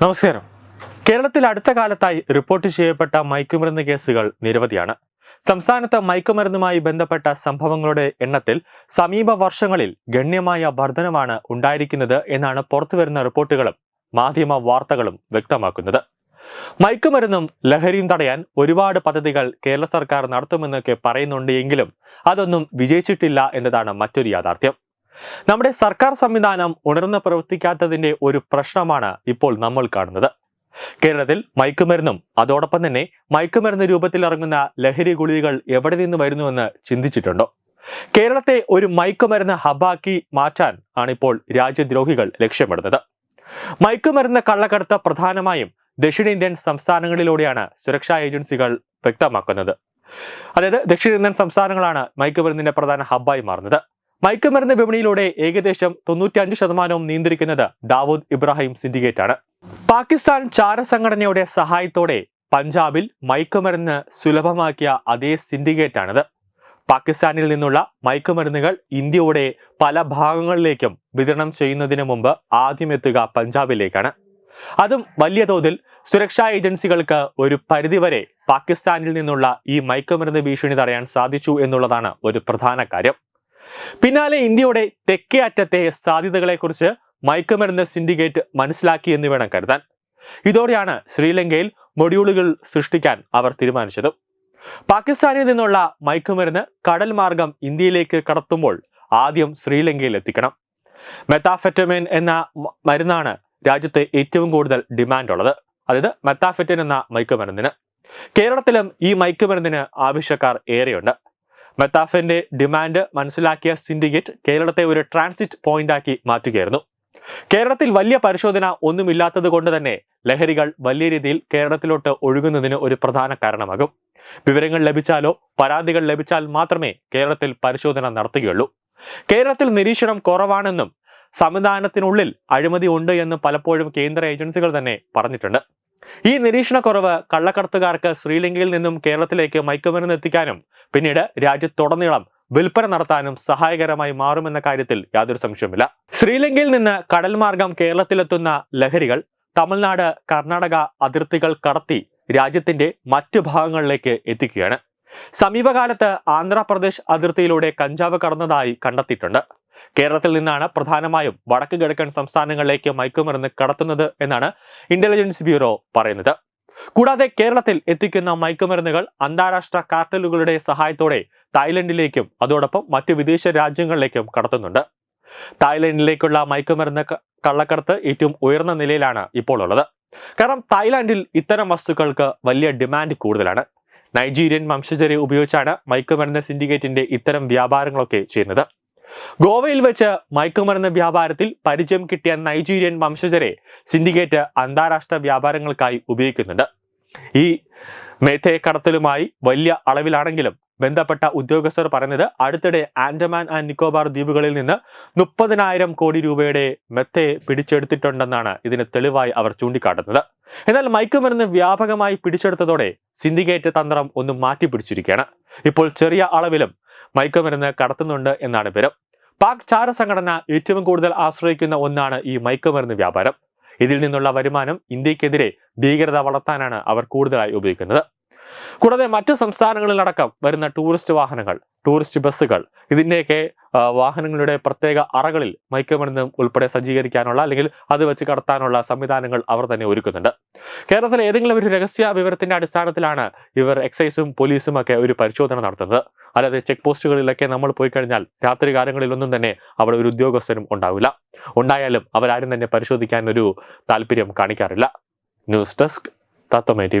നമസ്കാരം. കേരളത്തിൽ അടുത്ത കാലത്തായി റിപ്പോർട്ട് ചെയ്യപ്പെട്ട മയക്കുമരുന്ന് കേസുകൾ നിരവധിയാണ്. സംസ്ഥാനത്ത് മയക്കുമരുന്നുമായി ബന്ധപ്പെട്ട സംഭവങ്ങളുടെ എണ്ണത്തിൽ സമീപ വർഷങ്ങളിൽ ഗണ്യമായ വർധനമാണ് ഉണ്ടായിരിക്കുന്നത് എന്നാണ് പുറത്തുവരുന്ന റിപ്പോർട്ടുകളും മാധ്യമ വാർത്തകളും വ്യക്തമാക്കുന്നത്. മയക്കുമരുന്നും ലഹരിയും തടയാൻ ഒരുപാട് പദ്ധതികൾ കേരള സർക്കാർ നടത്തുമെന്നൊക്കെ പറയുന്നുണ്ട് എങ്കിലും അതൊന്നും വിജയിച്ചിട്ടില്ല എന്നതാണ് മറ്റൊരു യാഥാർത്ഥ്യം. നമ്മുടെ സർക്കാർ സംവിധാനം ഉണർന്ന് പ്രവർത്തിക്കാത്തതിന്റെ ഒരു പ്രശ്നമാണ് ഇപ്പോൾ നമ്മൾ കാണുന്നത്. കേരളത്തിൽ മയക്കുമരുന്നും അതോടൊപ്പം തന്നെ മയക്കുമരുന്ന് രൂപത്തിൽ ഇറങ്ങുന്ന ലഹരി ഗുളികകൾ എവിടെ നിന്ന് വരുന്നുവെന്ന് ചിന്തിച്ചിട്ടുണ്ടോ? കേരളത്തെ ഒരു മയക്കുമരുന്ന് ഹബാക്കി മാറ്റാൻ ആണിപ്പോൾ രാജ്യദ്രോഹികൾ ലക്ഷ്യമിടുന്നത്. മയക്കുമരുന്ന് കള്ളക്കടത്ത് പ്രധാനമായും ദക്ഷിണേന്ത്യൻ സംസ്ഥാനങ്ങളിലൂടെയാണ് സുരക്ഷാ ഏജൻസികൾ വ്യക്തമാക്കുന്നത്. അതായത് ദക്ഷിണേന്ത്യൻ സംസ്ഥാനങ്ങളാണ് മയക്കുമരുന്നിന്റെ പ്രധാന ഹബ്ബായി മാറുന്നത്. മയക്കുമരുന്ന് വിപണിയിലൂടെ ഏകദേശം തൊണ്ണൂറ്റിയഞ്ച് ശതമാനവും നിയന്ത്രിക്കുന്നത് ദാവൂദ് ഇബ്രാഹിം സിൻഡിക്കേറ്റ് ആണ് പാകിസ്ഥാൻ ചാര സംഘടനയുടെ സഹായത്തോടെ പഞ്ചാബിൽ മയക്കുമരുന്ന് സുലഭമാക്കിയ അതേ സിൻഡിക്കേറ്റ് ആണിത് പാകിസ്ഥാനിൽ നിന്നുള്ള മയക്കുമരുന്നുകൾ ഇന്ത്യയുടെ പല ഭാഗങ്ങളിലേക്കും വിതരണം ചെയ്യുന്നതിന് മുമ്പ് ആദ്യം എത്തുക പഞ്ചാബിലേക്കാണ്. അതും വലിയ തോതിൽ സുരക്ഷാ ഏജൻസികൾക്ക് ഒരു പരിധിവരെ പാകിസ്ഥാനിൽ നിന്നുള്ള ഈ മയക്കുമരുന്ന് ഭീഷണി തടയാൻ സാധിച്ചു എന്നുള്ളതാണ് ഒരു പ്രധാന കാര്യം. പിന്നാലെ ഇന്ത്യയുടെ തെക്കേ അറ്റത്തെ സാധ്യതകളെക്കുറിച്ച് മയക്കുമരുന്ന് സിൻഡിക്കേറ്റ് മനസ്സിലാക്കി എന്ന് വേണം കരുതാൻ. ഇതോടെയാണ് ശ്രീലങ്കയിൽ മൊഡ്യൂളുകൾ സൃഷ്ടിക്കാൻ അവർ തീരുമാനിച്ചത്. പാകിസ്ഥാനിൽ നിന്നുള്ള മയക്കുമരുന്ന് കടൽ മാർഗം ഇന്ത്യയിലേക്ക് കടത്തുമ്പോൾ ആദ്യം ശ്രീലങ്കയിൽ എത്തിക്കണം. മെത്താഫെറ്റമിൻ എന്ന മരുന്നാണ് രാജ്യത്തെ ഏറ്റവും കൂടുതൽ ഡിമാൻഡ് ഉള്ളത് അതായത് മെത്താഫെറ്റിൻ എന്ന മയക്കുമരുന്നിന്. കേരളത്തിലും ഈ മയക്കുമരുന്നിന് ആവശ്യക്കാർ ഏറെയുണ്ട്. മെത്താഫിന്റെ ഡിമാൻഡ് മനസ്സിലാക്കിയ സിൻഡിക്കേറ്റ് കേരളത്തെ ഒരു ട്രാൻസിറ്റ് പോയിന്റാക്കി മാറ്റുകയായിരുന്നു. കേരളത്തിൽ വലിയ പരിശോധന ഒന്നുമില്ലാത്തത് കൊണ്ട് തന്നെ ലഹരികൾ വലിയ രീതിയിൽ കേരളത്തിലോട്ട് ഒഴുകുന്നതിന് ഒരു പ്രധാന കാരണമാകും. വിവരങ്ങൾ ലഭിച്ചാലോ പരാതികൾ ലഭിച്ചാൽ മാത്രമേ കേരളത്തിൽ പരിശോധന നടത്തുകയുള്ളൂ. കേരളത്തിൽ നിരീക്ഷണം കുറവാണെന്നും സംവിധാനത്തിനുള്ളിൽ അഴിമതി ഉണ്ട് എന്ന് പലപ്പോഴും കേന്ദ്ര ഏജൻസികൾ തന്നെ പറഞ്ഞിട്ടുണ്ട്. ഈ നിരീക്ഷണക്കുറവ് കള്ളക്കടത്തുകാർക്ക് ശ്രീലങ്കയിൽ നിന്നും കേരളത്തിലേക്ക് മയക്കുമരുന്ന് എത്തിക്കാനും പിന്നീട് രാജ്യത്തുടനീളം വിൽപ്പന നടത്താനും സഹായകരമായി മാറുമെന്ന കാര്യത്തിൽ യാതൊരു സംശയവുമില്ല. ശ്രീലങ്കയിൽ നിന്ന് കടൽ മാർഗം കേരളത്തിലെത്തുന്ന ലഹരികൾ തമിഴ്നാട് കർണാടക അതിർത്തികൾ കടത്തി രാജ്യത്തിന്റെ മറ്റു ഭാഗങ്ങളിലേക്ക് എത്തിക്കുകയാണ്. സമീപകാലത്ത് ആന്ധ്രാപ്രദേശ് അതിർത്തിയിലൂടെ കഞ്ചാവ് കടന്നതായി കണ്ടെത്തിയിട്ടുണ്ട്. കേരളത്തിൽ നിന്നാണ് പ്രധാനമായും വടക്ക് കിഴക്കൻ സംസ്ഥാനങ്ങളിലേക്ക് മയക്കുമരുന്ന് കടത്തുന്നത് എന്നാണ് ഇന്റലിജൻസ് ബ്യൂറോ പറയുന്നത്. കൂടാതെ കേരളത്തിൽ എത്തിക്കുന്ന മയക്കുമരുന്നുകൾ അന്താരാഷ്ട്ര കാർട്ടലുകളുടെ സഹായത്തോടെ തായ്ലൻഡിലേക്കും അതോടൊപ്പം മറ്റ് വിദേശ രാജ്യങ്ങളിലേക്കും കടത്തുന്നുണ്ട്. തായ്ലൻഡിലേക്കുള്ള മയക്കുമരുന്ന് കള്ളക്കടത്ത് ഏറ്റവും ഉയർന്ന നിലയിലാണ് ഇപ്പോൾ ഉള്ളത്. കാരണം തായ്ലാന്റിൽ ഇത്തരം വസ്തുക്കൾക്ക് വലിയ ഡിമാൻഡ് കൂടുതലാണ്. നൈജീരിയൻ വംശജരെ ഉപയോഗിച്ചാണ് മയക്കുമരുന്ന് സിൻഡിക്കേറ്റിന്റെ ഇത്തരം വ്യാപാരങ്ങളൊക്കെ ചെയ്യുന്നത്. ഗോവയിൽ വെച്ച് മയക്കുമരുന്ന് വ്യാപാരത്തിൽ പരിചയം കിട്ടിയ നൈജീരിയൻ വംശജരെ സിൻഡിക്കേറ്റ് അന്താരാഷ്ട്ര വ്യാപാരങ്ങൾക്കായി ഉപയോഗിക്കുന്നുണ്ട്. ഈ മേത്തെ കടത്തലുമായി വലിയ അളവിലാണെങ്കിലും ബന്ധപ്പെട്ട ഉദ്യോഗസ്ഥർ പറയുന്നത് അടുത്തിടെ ആൻഡമാൻ ആൻഡ് നിക്കോബാർ ദ്വീപുകളിൽ നിന്ന് മുപ്പതിനായിരം കോടി രൂപയുടെ മെത്തെ പിടിച്ചെടുത്തിട്ടുണ്ടെന്നാണ് ഇതിന് തെളിവായി അവർ ചൂണ്ടിക്കാട്ടുന്നത്. എന്നാൽ മയക്കുമരുന്ന് വ്യാപകമായി പിടിച്ചെടുത്തതോടെ സിൻഡിക്കേറ്റ് തന്ത്രം ഒന്ന് മാറ്റി പിടിച്ചിരിക്കുകയാണ് ഇപ്പോൾ ചെറിയ അളവിലും മയക്കുമരുന്ന് കടത്തുന്നുണ്ട് എന്നാണ് വിവരം. പാക് ചാര സംഘടന ഏറ്റവും കൂടുതൽ ആശ്രയിക്കുന്ന ഒന്നാണ് ഈ മയക്കുമരുന്ന് വ്യാപാരം. ഇതിൽ നിന്നുള്ള വരുമാനം ഇന്ത്യക്കെതിരെ ഭീകരത വളർത്താനാണ് അവർ കൂടുതലായി ഉപയോഗിക്കുന്നത്. കൂടാതെ മറ്റു സംസ്ഥാനങ്ങളിലടക്കം വരുന്ന ടൂറിസ്റ്റ് വാഹനങ്ങൾ ടൂറിസ്റ്റ് ബസ്സുകൾ ഇതിന്റെയൊക്കെ വാഹനങ്ങളുടെ പ്രത്യേക അറകളിൽ മയക്കുമരുന്ന് ഉൾപ്പെടെ സജ്ജീകരിക്കാനുള്ള അല്ലെങ്കിൽ അത് വെച്ച് കടത്താനുള്ള സംവിധാനങ്ങൾ അവർ തന്നെ ഒരുക്കുന്നുണ്ട്. കേരളത്തിലെ ഏതെങ്കിലും ഒരു രഹസ്യ വിവരത്തിന്റെ അടിസ്ഥാനത്തിലാണ് ഇവർ എക്സൈസും പോലീസും ഒക്കെ ഒരു പരിശോധന നടത്തുന്നത്. അല്ലാതെ ചെക്ക് പോസ്റ്റുകളിലൊക്കെ നമ്മൾ പോയി കഴിഞ്ഞാൽ രാത്രി കാലങ്ങളിലൊന്നും തന്നെ അവിടെ ഒരു ഉദ്യോഗസ്ഥരും ഉണ്ടാവില്ല. ഉണ്ടായാലും അവരാരും തന്നെ പരിശോധിക്കാൻ ഒരു താല്പര്യം കാണിക്കാറില്ല. ന്യൂസ് ഡെസ്ക് തത്തമ്മ ടി